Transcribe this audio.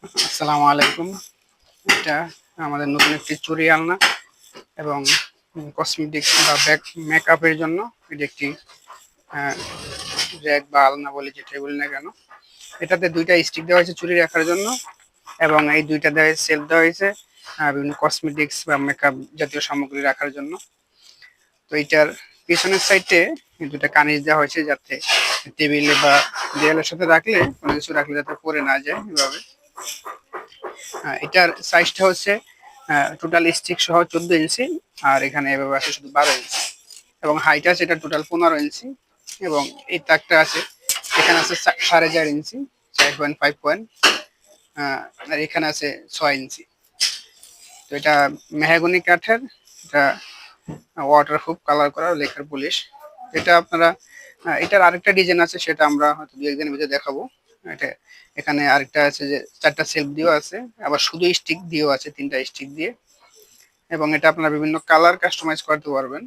আসসালামু আলাইকুম। এটা আমাদের নতুন একটি চুরি আলনা এবং কসমেটিক্স বা ব্যাক মেকআপের জন্য এটি একটি র্যাক বা আলনা বলে যে টেবিল না কেন। এটাতে দুইটা স্টিক দেওয়া হয়েছে চুরি রাখার জন্য এবং এই দুইটা দেওয়া হয়েছে সেলফ দেওয়া হয়েছে বিভিন্ন কসমেটিক্স বা মেকআপ জাতীয় সামগ্রী রাখার জন্য। তো এইটার পিছনের সাইডে দুটা কানিজ দেওয়া হয়েছে যাতে টেবিলে বা দেয়ালের সাথে রাখলে কোনো কিছু রাখলে যাতে পরে না যায় এভাবে। এটার সাইজটা হচ্ছে টোটাল স্টিক সহ চোদ্দ ইঞ্চি আর এখানে এভাবে আছে শুধু বারো ইঞ্চি এবং হাইট আছে এটা টোটাল পনেরো ইঞ্চি এবং এই তাকটা আছে, এখানে আছে সাড়ে চার ইঞ্চি চার পয়েন্ট ফাইভ পয়েন্ট আর এখানে আছে ছয় ইঞ্চি তো এটা মেহাগনি কাঠের, এটা ওয়াটার প্রুফ কালার করা, লেখার পুলিশ এটা আপনারা এটার আরেকটা ডিজাইন আছে, সেটা আমরা হয়তো দু একদিনের ভিতরে দেখাবো। এটা এখানে আরেকটা আছে যে চারটা সেলফ দিয়েও আছে, আবার শুধু স্টিক দিয়েও আছে, তিনটা স্টিক দিয়ে। এবং এটা আপনারা বিভিন্ন কালার কাস্টমাইজ করতে পারবেন।